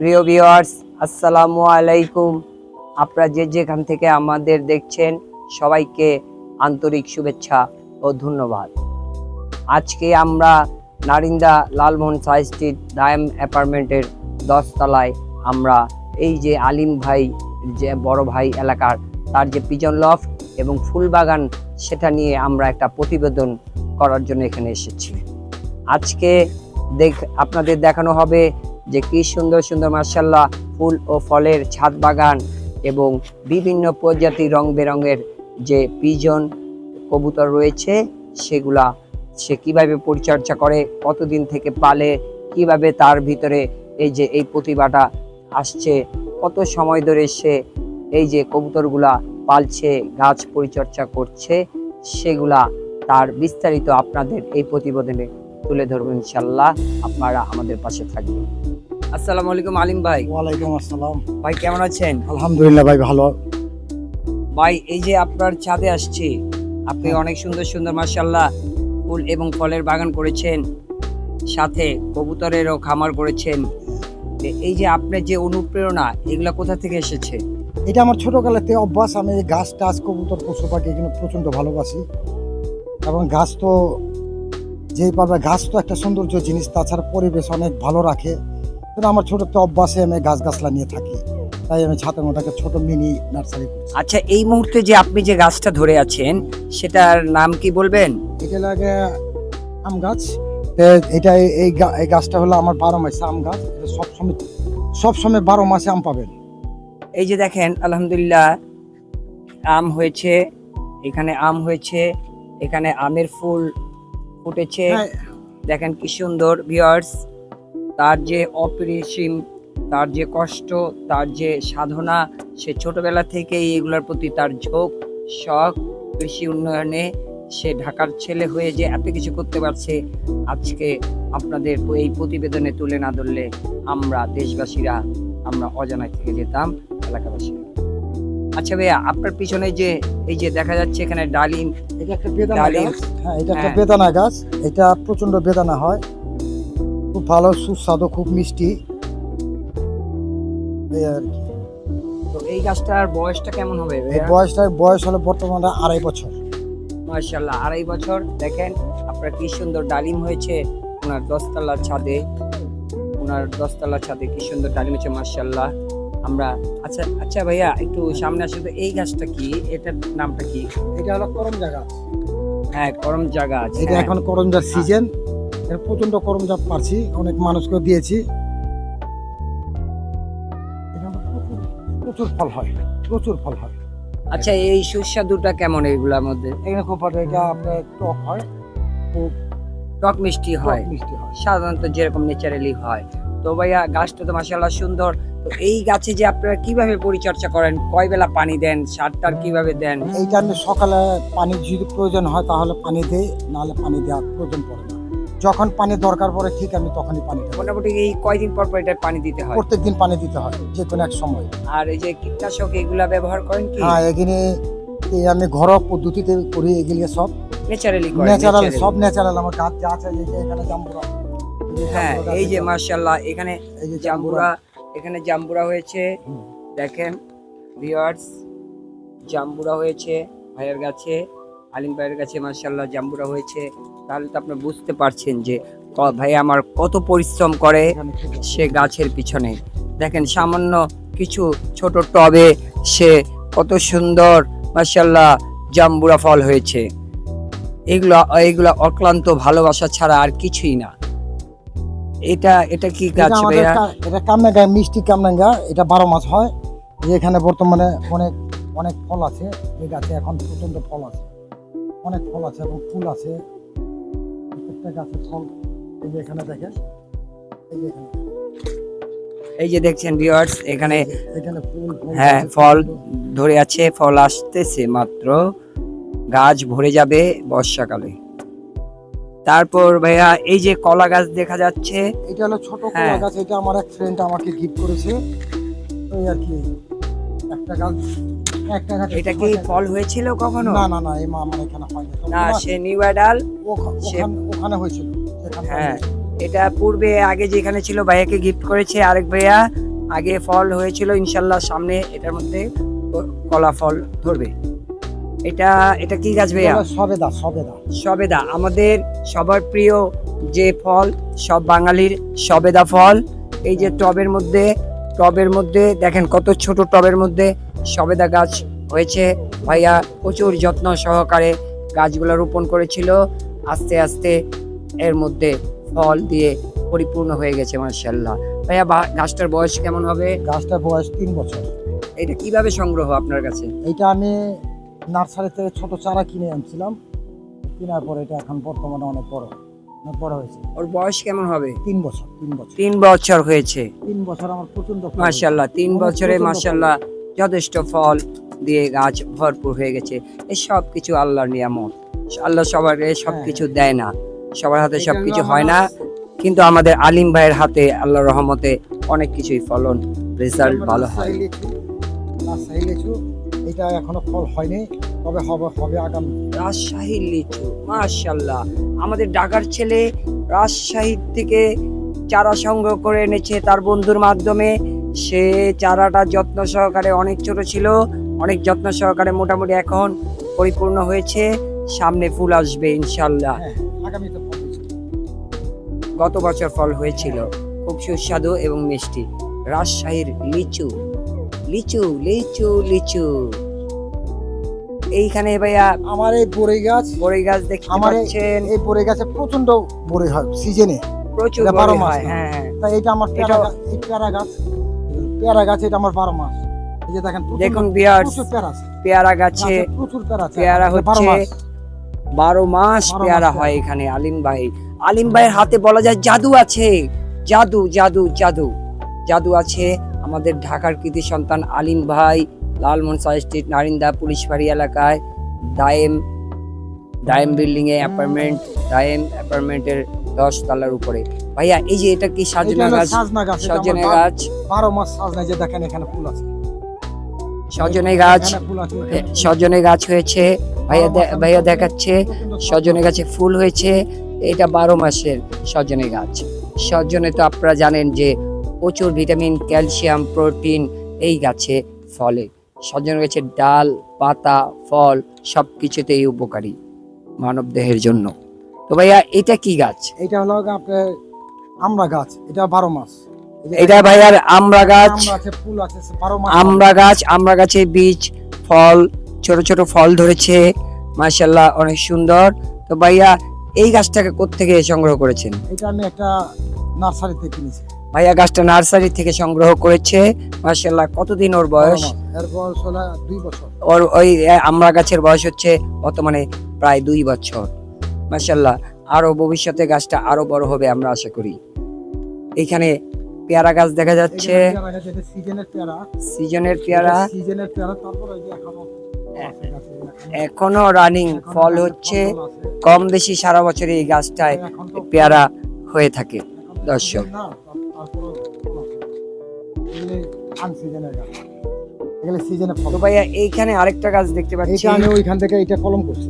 প্রিয় ভিউয়ার্স আসসালামু আলাইকুম। আপনারা যে যেখান থেকে আমাদের দেখছেন, সবাইকে আন্তরিক শুভেচ্ছা ও ধন্যবাদ। আজকে আমরা নারিন্দা লালমোহন সাই স্ট্রিট দায়াম অ্যাপার্টমেন্টের দশতলায় আমরা এই যে আলিম ভাই, যে বড় ভাই এলাকার, তার যে পিজন লফট এবং ফুলবাগান, সেটা নিয়ে আমরা একটা প্রতিবেদন করার জন্য এখানে এসেছি। আজকে দেখ, আপনাদের দেখানো হবে যে কি সুন্দর সুন্দর মার্শাল্লাহ ফুল ও ফলের ছাদ বাগান এবং বিভিন্ন প্রজাতির রং বেরঙের যে পিজন কবুতর রয়েছে, সেগুলা সে কীভাবে পরিচর্যা করে, কতদিন থেকে পালে, কীভাবে তার ভিতরে এই যে এই প্রতিভাটা আসছে, কত সময় ধরে সে এই যে কবুতরগুলা পালছে, গাছ পরিচর্যা করছে, সেগুলা তার বিস্তারিত আপনাদের এই প্রতিবেদনে তুলে ধরবো ইনশাল্লাহ আপনারা আমাদের পাশে থাকবেন। আসসালামু আলাইকুম আলিম ভাই। ওয়ালাইকুম আসসালাম। ভাই কেমন আছেন? আলহামদুলিল্লাহ ভাই ভালো। ভাই এই যে আপনার ছাদে আসছি আপনি হ্যাঁ। অনেক সুন্দর সুন্দর মাশাল্লাহ ফুল এবং ফলের বাগান করেছেন সাথে কবুতরেরও খামার করেছেন। এই যে আপনার যে অনুপ্রেরণা এগুলা কোথা থেকে এসেছে? এটা আমার ছোটকালেতে অভ্যাস আমি গাছ টাছ কবুতর পশু পাখি এগুলো প্রচণ্ড ভালোবাসি। এবং গাছ তো যেই পারবে গাছ তো একটা সৌন্দর্য জিনিস তাছাড়া পরিবেশ অনেক ভালো রাখে। কিন্তু আমার ছোটতে অভ্যাসে আমি গাছ গাছলা নিয়ে থাকি। তাই আমি ছাতের মধ্যে ছোট মিনি নার্সারি আচ্ছা এই মুহূর্তে যে আপনি যে গাছটা ধরে আছেন সেটার নাম কি বলবেন? এটা লাগে আম গাছ। তো এটা এই- এই গাছটা হলো আমার বারো মাসে আম গাছ। এটা সবসময় সবসময় বারো মাসে আম পাবেন। এই যে দেখেন আলহামদুলিল্লাহ আম হয়েছে এখানে আম হয়েছে এখানে আমের ফুল ফুটেছে। হ্যাঁ, দেখেন কি সুন্দর ভিউয়ার্স তার যে অপরিসীম তার যে কষ্ট তার যে সাধনা সে ছোটবেলা থেকেই এগুলোর প্রতি তার ঝোঁক শখ কৃষি উন্নয়নে সে ঢাকার ছেলে হয়ে যে এত কিছু করতে পারছে আজকে আপনাদের এই প্রতিবেদনে তুলে না ধরলে আমরা দেশবাসীরা আমরা অজানায় থেকে যেতাম এলাকাবাসীরা আচ্ছা ভাইয়া আপনার পিছনে যে এই যে দেখা যাচ্ছে এখানে ডালিম এটা একটা বেদানা। গাছ হ্যাঁ এটা একটা হ্যাঁ। বেদানা গাছ এটা প্রচণ্ড বেদানা হয় খুব ভালো সুস্বাদু খুব মিষ্টি। এই আর কি। তো এই গাছটার বয়সটা কেমন হবে এই ভাইয়া বয়সটা বয়স হলো বর্তমানে আড়াই বছর। মার্শাল্লাহ আড়াই বছর। দেখেন আপনার কি সুন্দর ডালিম হয়েছে ওনার দশতলার ছাদে। ওনার দশতলার ছাদে কি সুন্দর ডালিম হয়েছে মার্শাল্লাহ আমরা আচ্ছা আচ্ছা ভাইয়া একটু সামনে আসলে তো এই গাছটা কি? এটার নামটা কি? এটা হলো করমজা গাছ। হ্যাঁ করম জায়গা আছে এটা হ্যাঁ। এখন করমজার সিজন প্রচণ্ড করমজা পারছি অনেক মানুষকে দিয়েছি। প্রচুর- ফল হয় প্রচুর ফল হয়। আচ্ছা এই সুস্বাদুটা কেমন এইগুলোর মধ্যে? এখানে খুব এটা আপনার টক হয়। খুব টক মিষ্টি হয়। মিষ্টি হয়। সাধারণত যেরকম ন্যাচারালি হয়। তো ভাইয়া গাছটা তো মাসাল্লাহ সুন্দর। তো এই গাছে যে আপনারা কীভাবে পরিচর্যা করেন? কয় বেলা পানি দেন? সারটার কীভাবে দেন? এইটা আমি সকালে পানি যদি প্রয়োজন হয় তাহলে পানি দেই নাহলে পানি দেওয়ার প্রয়োজন পড়ে না। যখন পানি দরকার পড়ে ঠিক আমি তখনই পানি মোটামুটি এই কয়দিন পর পর এটা পানি দিতে হয়? প্রত্যেক দিন পানি দিতে হয় যে কোনো এক সময়। আর এই যে কীটনাশক এগুলা ব্যবহার করেন কি? হ্যাঁ এখানে আমি ঘরোয়া পদ্ধতিতে করি এগুলি সব। ন্যাচারালি ন্যাচারাল সব ন্যাচারাল আমার গাছ যা আছে এই যে এখানে জাম্বুরা। হ্যাঁ এই যে এটা, মাশাআল্লাহ এখানে এই যে জাম্বুরা এখানে জাম্বুরা হয়েছে। দেখেন ভিউয়ার্স জাম্বুরা হয়েছে ভাইয়ের গাছে আলিম ভাইয়ের গাছে মাশাআল্লাহ জাম্বুরা হয়েছে। তাহলে তো আপনি বুঝতে পারছেন যে ভাই আমার কত পরিশ্রম করে সে গাছের পিছনে। দেখেন সামান্য কিছু ছোট টবে সে কত সুন্দর মাশাল্লাহ জাম্বুরা ফল হয়েছে। এগুলো এগুলো অক্লান্ত ভালোবাসা ছাড়া আর কিছুই না। এটা এটা কি গাছ ভাইয়া? এটা কামরাঙ্গা মিষ্টি কামরাঙ্গা। এটা বারো মাস হয়। যে এখানে বর্তমানে অনেক অনেক ফল আছে। এই গাছে এখন প্রচণ্ড ফল আছে। অনেক ফল আছে এবং ফুল আছে। ফল এই যে এখানে দেখেন। এই যে এখানে। এই যে দেখছেন ভিউয়ার্স এখানে হ্যাঁ ফল ধরে আছে ফল আসতেছে মাত্র। গাছ ভরে যাবে বর্ষাকালে। তারপর ভাইয়া এই যে কলা গাছ দেখা যাচ্ছে। এটা হলো ছোট কলা হ্যাঁ। গাছ এটা আমার এক ফ্রেন্ড আমাকে গিফট করেছে। ওই আর কি একটা গাছ এটা কি ফল হয়েছিল কখনো? না না না এই আমার এখানে হয়নি। না সে নিউ অ্যাডাল ওখানে হয়েছিল হ্যাঁ এটা পূর্বে আগে যেখানে ছিল ভাইয়াকে গিফট করেছে আরেক ভাইয়া। আগে ফল হয়েছিল ইনশাল্লাহ সামনে এটার মধ্যে কলা ফল ধরবে। এটা এটা কি গাছ ভাইয়া? সবেদা সবেদা। সবেদা আমাদের সবার প্রিয় যে ফল সব বাঙালির সবেদা ফল। এই যে টবের মধ্যে টবের মধ্যে দেখেন কত ছোট টবের মধ্যে সবেদা গাছ হয়েছে। ভাইয়া প্রচুর যত্ন সহকারে গাছগুলো রোপণ করেছিল। আস্তে আস্তে এর মধ্যে ফল দিয়ে পরিপূর্ণ হয়ে গেছে মার্শাল্লাহ ভাইয়া গাছটার বয়স কেমন হবে? গাছটার বয়স তিন বছর। এটা কীভাবে সংগ্রহ আপনার কাছে? এটা আমি নার্সারি থেকে ছোট চারা কিনে আনছিলাম। কেনার পরে এটা এখন বর্তমানে অনেক বড় বড় হয়েছে। ওর বয়স কেমন হবে? তিন বছর তিন বছর। তিন বছর হয়েছে। তিন বছর আমার প্রচণ্ড মাশাল্লাহ তিন বছরে প্রচণ্ড মাশাল্লাহ যথেষ্ট ফল দিয়ে গাছ ভরপুর হয়ে গেছে। এই সব কিছু আল্লাহর নিয়ামত। আল্লাহ সবার সব কিছু দেয় না। সবার হাতে সব কিছু হয় না। কিন্তু আমাদের আলিম ভাইয়ের হাতে আল্লাহ রহমতে অনেক কিছুই ফলন রেজাল্ট ভালো হয়। এটা এখনও ফল হয়নি তবে হবে হবে আগামী। রাজশাহী লিচু মাশাল্লাহ আমাদের ঢাকার ছেলে রাজশাহী থেকে চারা সংগ্রহ করে এনেছে তার বন্ধুর মাধ্যমে। সে চারাটা যত্ন সহকারে অনেক ছোট ছিল অনেক যত্ন সহকারে মোটামুটি এখন পরিপূর্ণ হয়েছে। সামনে ফুল আসবে ইনশাল্লাহ হ্যাঁ। গত বছর ফল হয়েছিল খুব সুস্বাদু এবং মিষ্টি। রাজশাহীর লিচু লিচু লিচু লিচু। এইখানে ভাইয়া আমার এই বড়ই গাছ বড়ই গাছ দেখতে আমার এই- পাচ্ছেন। এই বড়ই গাছে প্রচণ্ড বড়ই হয় সিজনে প্রচুর এটা বড় হয় হ্যাঁ হ্যাঁ। তাই এটা আমার এটাও- গাছ। পেয়ারা গাছ এটা আমার বারো মাস। এই যে দেখেন দেখুন পেয়ারা পেয়ারা গাছে প্রচুর পেয়ারা পেয়ারা হচ্ছে। বারো মাস পেয়ারা হয় এখানে আলিম ভাই। আলিম ভাইয়ের হাতে বলা যায় জাদু আছে। জাদু জাদু জাদু। জাদু আছে আমাদের ঢাকার কৃতি সন্তান আলিম ভাই লালমনসা স্ট্রিট নারিন্দা পুলিশ ফাঁড়ি এলাকায়। দায়েম দায়েম বিল্ডিং এ অ্যাপার্টমেন্ট দায়েম অ্যাপার্টমেন্টের দশ তলার উপরে। ভাইয়া এই যে এটা কি সাজনা গাছ? সাজনা গাছ সজনে গাছ। বারো মাস সাজনা যে দেখেন এখানে ফুল আছে। সজনে গাছ। সজনে হয়েছে। ভাইয়া ভাইয়া দেখাচ্ছে। সজনে গাছে ফুল হয়েছে। এটা বারো মাসের সজনে গাছ। সজনে তো আপনারা জানেন যে প্রচুর ভিটামিন ক্যালসিয়াম প্রোটিন এই গাছে ফলে। সজনে গাছের ডাল পাতা ফল সব কিছুতেই উপকারী মানব দেহের জন্য। তো ভাইয়া এটা কি গাছ? এটা হলো আপনার আমরা গাছ এটা বারো মাস। এটা আমড়া গাছ। আমরা আছে ফুল আছে আমড়া গাছ আমরা গাছে বীজ ফল ছোট ছোট ফল ধরেছে। মাশাল্লাহ অনেক সুন্দর। তো ভাইয়া এই গাছটাকে কোত্থেকে সংগ্রহ করেছেন? এটা আমি একটা নার্সারিতে কিনেছি। ভাইয়া গাছটা নার্সারি থেকে সংগ্রহ করেছে। মাশাল্লাহ কতদিন ওর বয়স। এর বয়স হলো দুই বছর। ওর ওই আমরা গাছের বয়স হচ্ছে বর্তমানে প্রায় দুই বছর। মাশাল্লাহ আরও ভবিষ্যতে গাছটা আরও বড় হবে আমরা আশা করি। এখানে পেয়ারা গাছ দেখা যাচ্ছে। সিজনের পেয়ারা। এখনও রানিং ফল হচ্ছে। কম বেশি সারা বছর এই গাছটায় পেয়ারা হয়ে থাকে দর্শক। তো ভাইয়া এইখানে আরেকটা গাছ দেখতে পাচ্ছি। আমি ওইখান থেকে এটা কলম করছি।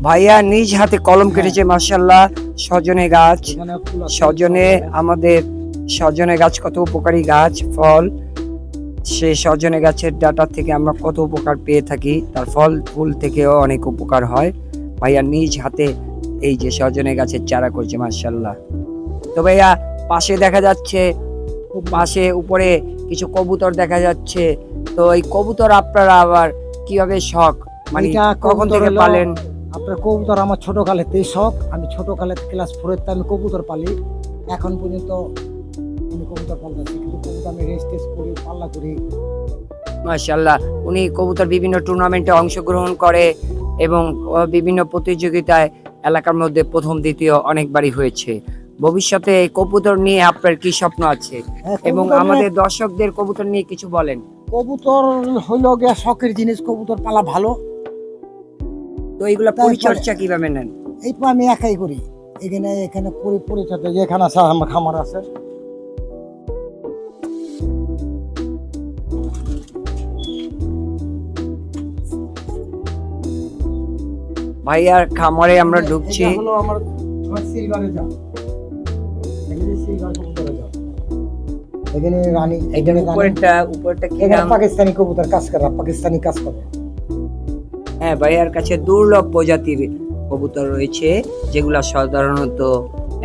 ভাইয়া নিজ হাতে কলম হ্যাঁ। কেটেছে মার্শাল্লাহ সজনে গাছ। সজনে আমাদের সজনে গাছ কত উপকারী গাছ ফল। সে সজনে গাছের ডাটা থেকে আমরা কত উপকার পেয়ে থাকি তার ফল ফুল থেকেও অনেক উপকার হয়। ভাইয়া নিজ হাতে এই যে সজনে গাছের চারা করছে মার্শাল্লাহ তো ভাইয়া পাশে দেখা যাচ্ছে পাশে উপরে কিছু কবুতর দেখা যাচ্ছে। তো এই কবুতর আপনারা আবার কীভাবে শখ? মানে কখন থেকে পালেন? আপনার কবুতর আমার ছোট কালেতেই শখ। আমি ছোট কালে ক্লাস ফোরের আমি কবুতর পালি। এখন পর্যন্ত আমি কবুতর পালতেছি কিন্তু কবুতর আমি রেস করি পাল্লা করি। মাশাল্লাহ উনি কবুতর বিভিন্ন টুর্নামেন্টে অংশগ্রহণ করে এবং বিভিন্ন প্রতিযোগিতায় এলাকার মধ্যে প্রথম দ্বিতীয় অনেকবারই হয়েছে। ভবিষ্যতে এই কবুতর নিয়ে আপনার কি স্বপ্ন আছে? হ্যাঁ, এবং আমাদের দর্শকদের কবুতর নিয়ে কিছু বলেন। কবুতর হইল গিয়া শখের জিনিস কবুতর পালা ভালো। তো এইগুলা পরিচর্যা কীভাবে নেন? এই তো আমি একাই করি। এখানে এখানে পরিচর্যা যেখানে আছে আমার খামার আছে। ভাইয়ার খামারে আমরা ঢুকছি। হলো আমার সিলভারে এখানে রানী এখানে উপরেরটা উপরেরটা কি পাকিস্তানি কবুতর কাজ করে পাকিস্তানি কাজ করে। হ্যাঁ ভাইয়ার কাছে দুর্লভ প্রজাতির কবুতর রয়েছে, যেগুলা সাধারণত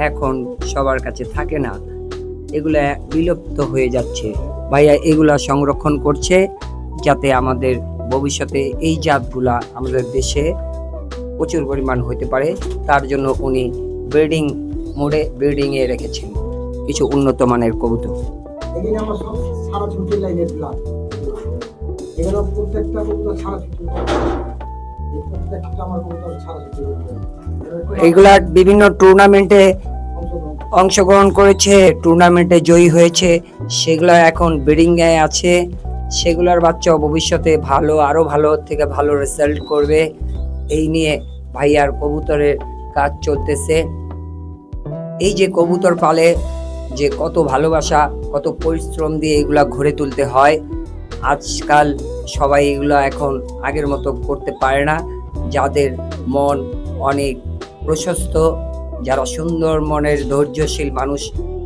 এখন সবার কাছে থাকে না। এগুলা বিলুপ্ত হয়ে যাচ্ছে। ভাইয়া এগুলা সংরক্ষণ করছে যাতে আমাদের ভবিষ্যতে এই জাতগুলা আমাদের দেশে প্রচুর পরিমাণ হতে পারে। তার জন্য উনি ব্রিডিং মোড়ে ব্রিডিংয়ে রেখেছেন কিছু উন্নত মানের কবুতর। সারা লাইনের এগুলো প্রত্যেকটা কবুতর সারা এগুলা বিভিন্ন টুর্নামেন্টে অংশগ্রহণ করেছে, টুর্নামেন্টে জয়ী হয়েছে, সেগুলো এখন ব্রিডিং এ আছে। সেগুলোর বাচ্চা ভবিষ্যতে ভালো, আরও ভালো থেকে ভালো রেজাল্ট করবে। এই নিয়ে ভাইয়ার কবুতরের কাজ চলতেছে। এই যে কবুতর পালে যে কত ভালোবাসা, কত পরিশ্রম দিয়ে এগুলা ঘুরে তুলতে হয়, আজকাল সবাই এগুলো এখন আগের মতো করতে পারে না। যাদের মন অনেক প্রশস্ত, যারা সুন্দর মনের ধৈর্যশীল মানুষ,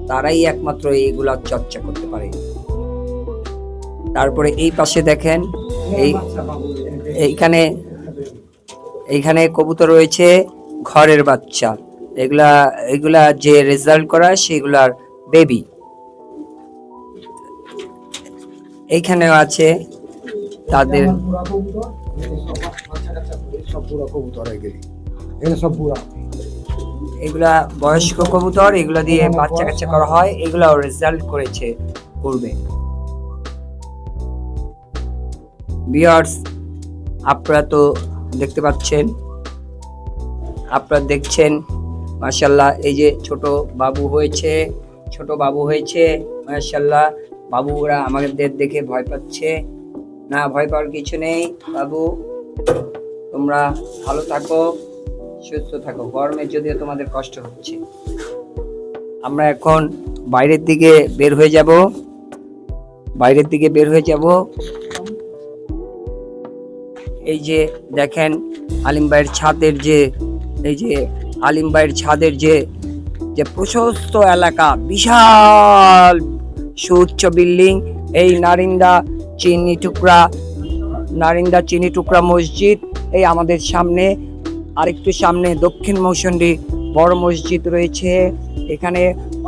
তারাই একমাত্র এইগুলা চর্চা করতে পারে। তারপরে এই পাশে দেখেন, এই, এইখানে এইখানে কবুতর রয়েছে, ঘরের বাচ্চা। এগুলা এগুলা যে রেজাল্ট করা, সেগুলার বেবি এইখানেও আছে তাদের এগুলো এগুলি এগুলো এগুলা বয়স্ক কবুতর এগুলা দিয়ে বাচ্চা কাচ্চা করা হয় এগুলাও রেজাল্ট করেছে পূর্বে। বিয়ার্স আপনারা তো দেখতে পাচ্ছেন আপনারা দেখছেন মাশাল্লাহ এই যে ছোট বাবু হয়েছে ছোট বাবু হয়েছে মাশাল্লাহ বাবুরা আমাদের দেখে ভয় পাচ্ছে। না ভয় পাওয়ার কিছু নেই, বাবু। তোমরা ভালো থাকো, সুস্থ থাকো। গরমে যদিও তোমাদের কষ্ট হচ্ছে। আমরা এখন বাইরের দিকে বের হয়ে যাব। বাইরের দিকে বের হয়ে যাব। এই যে দেখেন আলিম ভাইয়ের ছাদের যে, এই যে আলিম ভাইয়ের ছাদের যে যে প্রশস্ত এলাকা, বিশাল সুউচ্চ বিল্ডিং, এই নারিন্দা চিনি টুকরা, নারিন্দা চিনি টুকরা মসজিদ, এই আমাদের সামনে। আরেকটু সামনে দক্ষিণ মৌসুন্ডি বড় মসজিদ রয়েছে। এখানে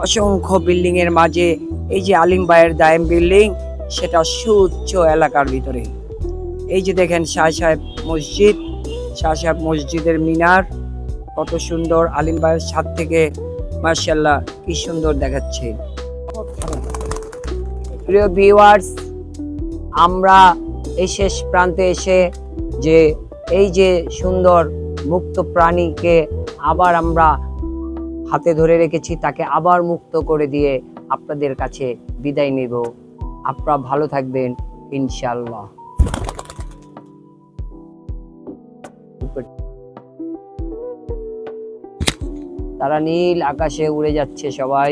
অসংখ্য বিল্ডিং এর মাঝে এই যে আলিম ভাইয়ের দায়েম বিল্ডিং, সেটা সুউচ্চ এলাকার ভিতরে। এই যে দেখেন শাহ সাহেব মসজিদ, শাহ সাহেব মসজিদের মিনার, কত সুন্দর। আলিম ভাইয়ের ছাদ থেকে মার্শাল্লাহ কি সুন্দর দেখাচ্ছে। প্রিয় ভিউয়ার্স আমরা এই শেষ প্রান্তে এসে যে এই যে সুন্দর মুক্ত প্রাণীকে আবার আমরা হাতে ধরে রেখেছি, তাকে আবার মুক্ত করে দিয়ে আপনাদের কাছে বিদায় নেব। আপনারা ভালো থাকবেন ইনশাল্লাহ তারা নীল আকাশে উড়ে যাচ্ছে সবাই।